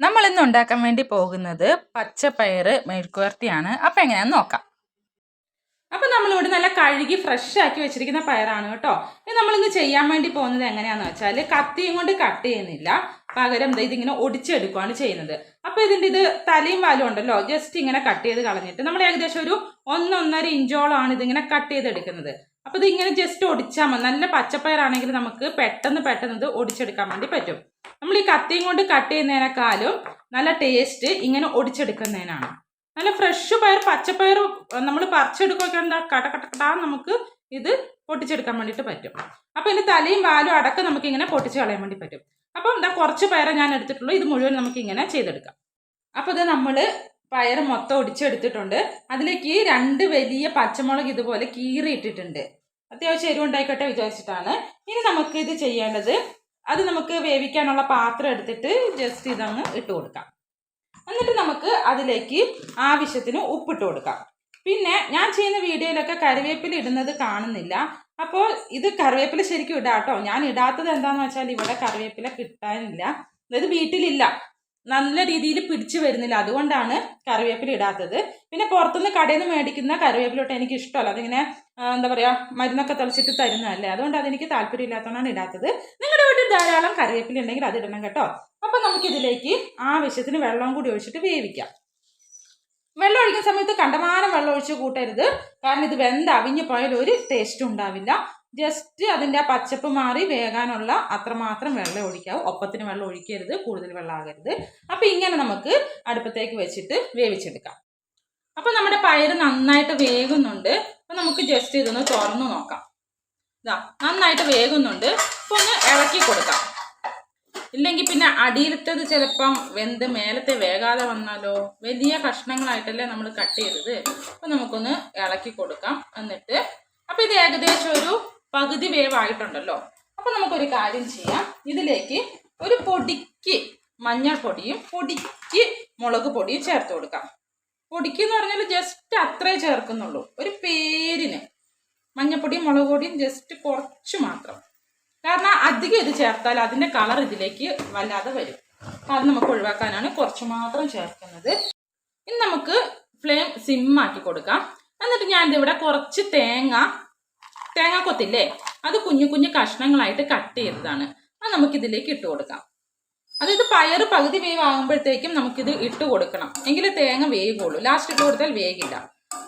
നമ്മൾ ഇന്ന് ഉണ്ടാക്കാൻ വേണ്ടി പോകുന്നത് പച്ചപ്പയർ മെഴുക്കുവരട്ടിയാണ് അപ്പം എങ്ങനെയാന്ന് നോക്കാം. അപ്പം നമ്മളിവിടെ നല്ല കഴുകി ഫ്രഷ് ആക്കി വെച്ചിരിക്കുന്ന പയറാണ് കേട്ടോ. ഇത് നമ്മളിന്ന് ചെയ്യാൻ വേണ്ടി പോകുന്നത് എങ്ങനെയാന്ന് വെച്ചാൽ കത്തിയും കൊണ്ട് കട്ട് ചെയ്യുന്നില്ല. പകരം ഇതിങ്ങനെ ഒടിച്ചെടുക്കുകയാണ് ചെയ്യുന്നത്. അപ്പോൾ ഇതിന്റെ ഇത് തലയും വാലും ഉണ്ടല്ലോ ജസ്റ്റ് ഇങ്ങനെ കട്ട് ചെയ്ത് കളഞ്ഞിട്ട് നമ്മൾ ഏകദേശം ഒരു ഒന്നൊന്നര ഇഞ്ചോളമാണ് ഇതിങ്ങനെ കട്ട് ചെയ്തെടുക്കുന്നത്. അപ്പോൾ ഇത് ഇങ്ങനെ ജസ്റ്റ് ഒടിച്ചാൽ മതി. നല്ല പച്ചപ്പയറാണെങ്കിൽ നമുക്ക് പെട്ടെന്ന് പെട്ടെന്ന് ഇത് ഒടിച്ചെടുക്കാൻ വേണ്ടി പറ്റും. നമ്മൾ ഈ കത്തിയും കൊണ്ട് കട്ട് ചെയ്യുന്നതിനേക്കാളും നല്ല ടേസ്റ്റ് ഇങ്ങനെ ഒടിച്ചെടുക്കുന്നതിനാണ്. നല്ല ഫ്രഷ് പയർ പച്ചപ്പയർ നമ്മൾ പറിച്ചെടുക്കുകയൊക്കെ എന്താ കട കട നമുക്ക് ഇത് പൊട്ടിച്ചെടുക്കാൻ വേണ്ടിയിട്ട് പറ്റും. അപ്പോൾ ഇതിന്റെ തലയും വാലും അടക്കം നമുക്ക് ഇങ്ങനെ പൊട്ടിച്ച് കളയാൻ വേണ്ടി പറ്റും. അപ്പം എന്താ കുറച്ച് പയർ ഞാൻ എടുത്തിട്ടുള്ളൂ. ഇത് മുഴുവൻ നമുക്ക് ഇങ്ങനെ ചെയ്തെടുക്കാം. അപ്പോൾ ഇത് നമ്മൾ പയർ മൊത്തം ഒടിച്ചെടുത്തിട്ടുണ്ട്. അതിലേക്ക് രണ്ട് വലിയ പച്ചമുളക് ഇതുപോലെ കീറിയിട്ടിട്ടുണ്ട്. അത്യാവശ്യം എരിവുണ്ടായിക്കോട്ടെ വിചാരിച്ചിട്ടാണ്. ഇനി നമുക്ക് ഇത് ചെയ്യേണ്ടത് അത് നമുക്ക് വേവിക്കാനുള്ള പാത്രം എടുത്തിട്ട് ജസ്റ്റ് ഇതങ്ങ് ഇട്ട് കൊടുക്കാം. എന്നിട്ട് നമുക്ക് അതിലേക്ക് ആവശ്യത്തിന് ഉപ്പിട്ട് കൊടുക്കാം. പിന്നെ ഞാൻ ചെയ്യുന്ന വീഡിയോയിലൊക്കെ കറിവേപ്പില ഇടുന്നത് കാണുന്നില്ല. അപ്പോൾ ഇത് കറിവേപ്പില ശരിക്കും ഇടാം കേട്ടോ ഞാൻ ഇടാത്തത് എന്താണെന്ന് വെച്ചാൽ ഇവിടെ കറിവേപ്പില കിട്ടാനില്ല. അതായത് വീട്ടിലില്ല. നല്ല രീതിയിൽ പിടിച്ചു വരുന്നില്ല. അതുകൊണ്ടാണ് കറിവേപ്പില ഇടാത്തത്. പിന്നെ പുറത്തുനിന്ന് കടയിൽ നിന്ന് മേടിക്കുന്ന കറിവേപ്പിലോട്ട് എനിക്ക് ഇഷ്ടമല്ല അതിങ്ങനെ എന്താ പറയുക മരുന്നൊക്കെ തളിച്ചിട്ട് തരുന്നതല്ലേ. അതുകൊണ്ട് അതെനിക്ക് താല്പര്യമില്ലാത്തതുകൊണ്ടാണ് ഇടാത്തത്. നിങ്ങളുടെ വീട്ടിൽ ധാരാളം കറിവേപ്പില ഉണ്ടെങ്കിൽ അത് ഇടണം കേട്ടോ. അപ്പം നമുക്കിതിലേക്ക് ആവശ്യത്തിന് വെള്ളം കൂടി ഒഴിച്ചിട്ട് വേവിക്കാം. വെള്ളം ഒഴിക്കുന്ന സമയത്ത് കണ്ടമാനം വെള്ളം ഒഴിച്ച് കൂട്ടരുത്. കാരണം ഇത് വെന്ത് അവിഞ്ഞ് പോയാൽ ഒരു ടേസ്റ്റും ഉണ്ടാവില്ല. ജസ്റ്റ് അതിന്റെ ആ പച്ചപ്പ് മാറി വേകാനുള്ള അത്രമാത്രം വെള്ളം ഒഴിക്കാവും. ഒപ്പത്തിന് വെള്ളം ഒഴിക്കരുത് കൂടുതൽ വെള്ളം ആകരുത്. അപ്പം ഇങ്ങനെ നമുക്ക് അടുപ്പത്തേക്ക് വെച്ചിട്ട് വേവിച്ചെടുക്കാം. അപ്പം നമ്മുടെ പയറ് നന്നായിട്ട് വേകുന്നുണ്ട്. അപ്പം നമുക്ക് ജസ്റ്റ് ഇതൊന്ന് തുറന്നു നോക്കാം. ഇതാ നന്നായിട്ട് വേകുന്നുണ്ട്. അപ്പോൾ ഒന്ന് ഇളക്കി കൊടുക്കാം. ഇല്ലെങ്കിൽ പിന്നെ അടിയിലത്തത് ചിലപ്പം വെന്ത് മേലത്തെ വേകാതെ വന്നാലോ? വലിയ കഷ്ണങ്ങളായിട്ടല്ലേ നമ്മൾ കട്ട് ചെയ്തത്. അപ്പം നമുക്കൊന്ന് ഇളക്കി കൊടുക്കാം. എന്നിട്ട് അപ്പം ഇത് ഏകദേശം ഒരു പകുതി വേവായിട്ടുണ്ടല്ലോ. അപ്പം നമുക്കൊരു കാര്യം ചെയ്യാം. ഇതിലേക്ക് ഒരു പൊടിക്ക് മഞ്ഞൾപ്പൊടിയും പൊടിക്ക് മുളക് പൊടിയും ചേർത്ത് കൊടുക്കാം. പൊടിക്ക് എന്ന് പറഞ്ഞാൽ ജസ്റ്റ് അത്രേ ചേർക്കുന്നുള്ളൂ. ഒരു പേരിന്. മഞ്ഞൾപ്പൊടിയും മുളക് പൊടിയും ജസ്റ്റ് കുറച്ച് മാത്രം. കാരണം അധികം ഇത് ചേർത്താൽ അതിന്റെ കളർ ഇതിലേക്ക് വല്ലാതെ വരും. അത് നമുക്ക് ഒഴിവാക്കാനാണ് കുറച്ച് മാത്രം ചേർക്കുന്നത്. ഇനി നമുക്ക് ഫ്ലെയിം സിമ്മാക്കി കൊടുക്കാം. എന്നിട്ട് ഞാൻ ഇവിടെ കുറച്ച് തേങ്ങ തേങ്ങ കൊത്തില്ലേ അത് കുഞ്ഞു കുഞ്ഞു കഷ്ണങ്ങളായിട്ട് കട്ട് ചെയ്തതാണ്. അത് നമുക്കിതിലേക്ക് ഇട്ട് കൊടുക്കാം. അതായത് പയറ് പകുതി വേവ് ആകുമ്പോഴത്തേക്കും നമുക്കിത് ഇട്ട് കൊടുക്കണം. എങ്കിലേ തേങ്ങ വേകുള്ളൂ ലാസ്റ്റ് ഇട്ട് കൊടുത്താൽ വേഗില്ല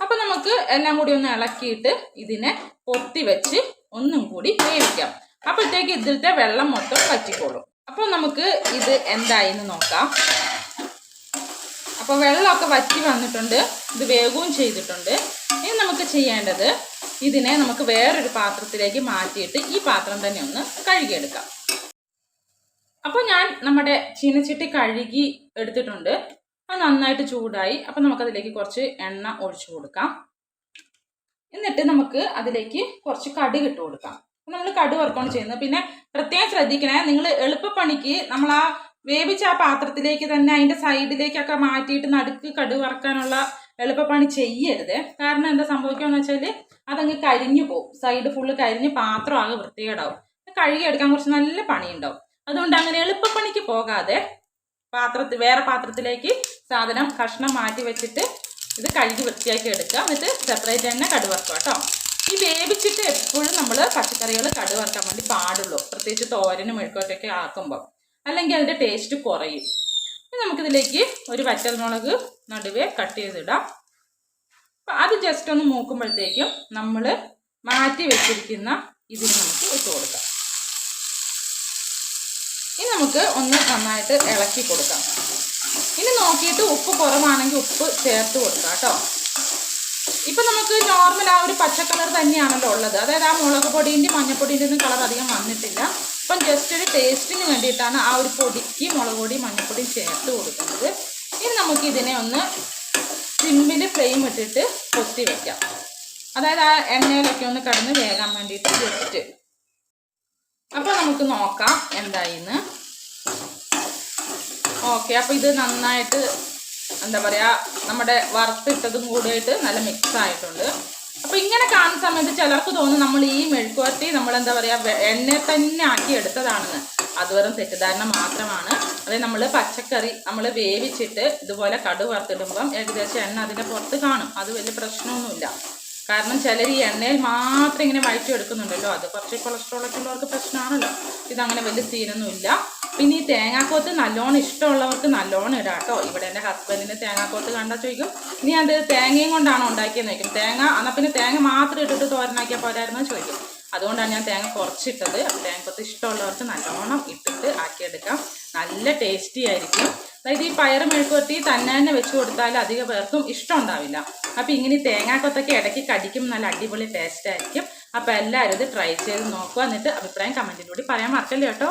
അപ്പം നമുക്ക് എല്ലാം കൂടി ഒന്ന് ഇളക്കിയിട്ട് ഇതിനെ പൊത്തി വെച്ച് ഒന്നും കൂടി വേവിക്കാം. അപ്പോഴത്തേക്ക് ഇതിലത്തെ വെള്ളം മൊത്തം പറ്റിക്കോളും അപ്പോൾ നമുക്ക് ഇത് എന്തായെന്ന് നോക്കാം. അപ്പോൾ വെള്ളമൊക്കെ വറ്റി വന്നിട്ടുണ്ട്. ഇത് വേഗവും ചെയ്തിട്ടുണ്ട്. ഇനി നമുക്ക് ചെയ്യേണ്ടത് ഇതിനെ നമുക്ക് വേറൊരു പാത്രത്തിലേക്ക് മാറ്റിയിട്ട് ഈ പാത്രം തന്നെ ഒന്ന് കഴുകിയെടുക്കാം. അപ്പോൾ ഞാൻ നമ്മുടെ ചീനച്ചട്ടി കഴുകി എടുത്തിട്ടുണ്ട്. അത് നന്നായിട്ട് ചൂടായി. അപ്പോൾ നമുക്കതിലേക്ക് കുറച്ച് എണ്ണ ഒഴിച്ചു കൊടുക്കാം. എന്നിട്ട് നമുക്ക് അതിലേക്ക് കുറച്ച് കടുക് ഇട്ട് കൊടുക്കാം. നമ്മൾ കടുക് വറുക്കാണ് ചെയ്യുന്നത്. പിന്നെ പ്രത്യേകം ശ്രദ്ധിക്കണേ നിങ്ങൾ എളുപ്പപ്പണിക്ക് നമ്മൾ ആ വേവിച്ച ആ പാത്രത്തിലേക്ക് തന്നെ അതിന്റെ സൈഡിലേക്കൊക്കെ മാറ്റിയിട്ട് നടുക്ക് കടുക് വറക്കാനുള്ള എളുപ്പപ്പണി ചെയ്യരുത്. കാരണം എന്താ സംഭവിക്കുകയെന്ന് വെച്ചാൽ അതങ്ങ് കരിഞ്ഞു പോകും സൈഡ് ഫുള്ള് കരിഞ്ഞ് പാത്രം ആകെ വൃത്തികേടാവും. കഴുകിയെടുക്കാൻ കുറച്ച് നല്ല പണിയുണ്ടാവും. അതുകൊണ്ട് അങ്ങനെ എളുപ്പപ്പണിക്ക് പോകാതെ പാത്രത്തിൽ വേറെ പാത്രത്തിലേക്ക് സാധനം കഷ്ണം മാറ്റി വെച്ചിട്ട് ഇത് കഴുകി വൃത്തിയാക്കി എടുക്കുക. എന്നിട്ട് സെപ്പറേറ്റ് തന്നെ കടുവറക്കുക കേട്ടോ. ഈ വേവിച്ചിട്ട് എപ്പോഴും നമ്മൾ പച്ചക്കറികൾ കടുവറക്കാൻ വേണ്ടി പാടുള്ളൂ. പ്രത്യേകിച്ച് തോരനും മെഴുക്കോട്ടൊക്കെ ആക്കുമ്പോൾ അല്ലെങ്കിൽ അതിന്റെ ടേസ്റ്റ് കുറയും. നമുക്കിതിലേക്ക് ഒരു വറ്റൽമുളക് നടുവേ കട്ട് ചെയ്തിടാം. അപ്പം അത് ജസ്റ്റ് ഒന്ന് മൂക്കുമ്പോഴത്തേക്കും നമ്മൾ മാറ്റി വെച്ചിരിക്കുന്ന ഇതിന് നമുക്ക് ഇട്ട് കൊടുക്കാം. ഇനി നമുക്ക് ഒന്ന് നന്നായിട്ട് ഇളക്കി കൊടുക്കാം. ഇനി നോക്കിയിട്ട് ഉപ്പ് കുറവാണെങ്കിൽ ഉപ്പ് ചേർത്ത് കൊടുക്കാം കേട്ടോ. ഇപ്പം നമുക്ക് നോർമൽ ആ ഒരു പച്ചക്കളർ കളർ തന്നെയാണല്ലോ ഉള്ളത്. അതായത് ആ മുളക് പൊടീന്റെയും മഞ്ഞപ്പൊടീന്റെ ഒന്നും കളർ അധികം വന്നിട്ടില്ല. അപ്പം ജസ്റ്റ് ഒരു ടേസ്റ്റിന് വേണ്ടിയിട്ടാണ് ആ ഒരു പൊടിക്ക് മുളക് പൊടി മഞ്ഞപ്പൊടിയും ചേർത്ത് കൊടുക്കുന്നത്. ഇനി നമുക്ക് ഇതിനെ ഒന്ന് സിമ്പിൽ ഫ്ലെയിം ഇട്ടിട്ട് കൊത്തി വയ്ക്കാം അതായത് ആ എണ്ണയിലൊക്കെ ഒന്ന് കടന്ന് വേകാൻ വേണ്ടിയിട്ട് ജസ്റ്റ്. അപ്പോൾ നമുക്ക് നോക്കാം എന്തായിന്ന്. ഓക്കെ അപ്പോൾ ഇത് നന്നായിട്ട് എന്താ പറയുക നമ്മുടെ വറുത്തിട്ടതും കൂടിയിട്ട് നല്ല മിക്സ് ആയിട്ടുണ്ട്. അപ്പോൾ ഇങ്ങനെ കാണുന്ന സമയത്ത് ചിലർക്ക് തോന്നും നമ്മൾ ഈ മെഴുക്കുവരട്ടി നമ്മൾ എന്താ പറയുക എണ്ണയിൽ തന്നെ ആക്കി എടുത്തതാണെന്ന്. അത് വെറും തെറ്റിദ്ധാരണ മാത്രമാണ്. അതായത് നമ്മൾ പച്ചക്കറി നമ്മൾ വേവിച്ചിട്ട് ഇതുപോലെ കടു വറുത്തിടുമ്പം ഏകദേശം എണ്ണ അതിന്റെ പുറത്ത് കാണും. അത് വലിയ പ്രശ്നമൊന്നുമില്ല. കാരണം ചിലർ ഈ എണ്ണയിൽ മാത്രം ഇങ്ങനെ വഴറ്റി എടുക്കുന്നുണ്ടല്ലോ അത് കുറച്ച് കൊളസ്ട്രോൾ ഒക്കെ ഉള്ളവർക്ക് പ്രശ്നമാണല്ലോ ഇതങ്ങനെ വലിയ സീനൊന്നുമില്ല. പിന്നെ ഈ തേങ്ങാക്കോത്ത് നല്ലോണം ഇഷ്ടമുള്ളവർക്ക് നല്ലോണം ഇടാം കേട്ടോ. ഇവിടെ എന്റെ ഹസ്ബൻഡിന് തേങ്ങാക്കോത്ത് കണ്ടാൽ ചോദിക്കും നീ അത് തേങ്ങയും കൊണ്ടാണോ ഉണ്ടാക്കിയെന്ന് ചോദിക്കും. തേങ്ങ എന്നാൽ പിന്നെ തേങ്ങ മാത്രം ഇട്ടിട്ട് തോരനാക്കിയാൽ പോരായിരുന്നു? ചോദിക്കും. അതുകൊണ്ടാണ് ഞാൻ തേങ്ങ കുറച്ചിട്ടത്. തേങ്ങക്കൊത്ത് ഇഷ്ടമുള്ളവർക്ക് നല്ലോണം ഇട്ടിട്ട് ആക്കിയെടുക്കാം. നല്ല ടേസ്റ്റി ആയിരിക്കും. അതായത് ഈ പയർ മെഴുക്കുവരട്ടി തന്നെ തന്നെ വെച്ച് കൊടുത്താൽ അധിക പേർക്കും ഇഷ്ടം ഉണ്ടാവില്ല. അപ്പോൾ ഇങ്ങനെ തേങ്ങാക്കൊത്തൊക്കെ ഇടയ്ക്ക് കടിക്കും നല്ല അടിപൊളി ടേസ്റ്റ് ആയിരിക്കും. അപ്പോൾ എല്ലാവരും ഇത് ട്രൈ ചെയ്ത് നോക്കുക. എന്നിട്ട് അഭിപ്രായം കമന്റിലൂടെ പറയാൻ മറക്കല്ലേ കേട്ടോ?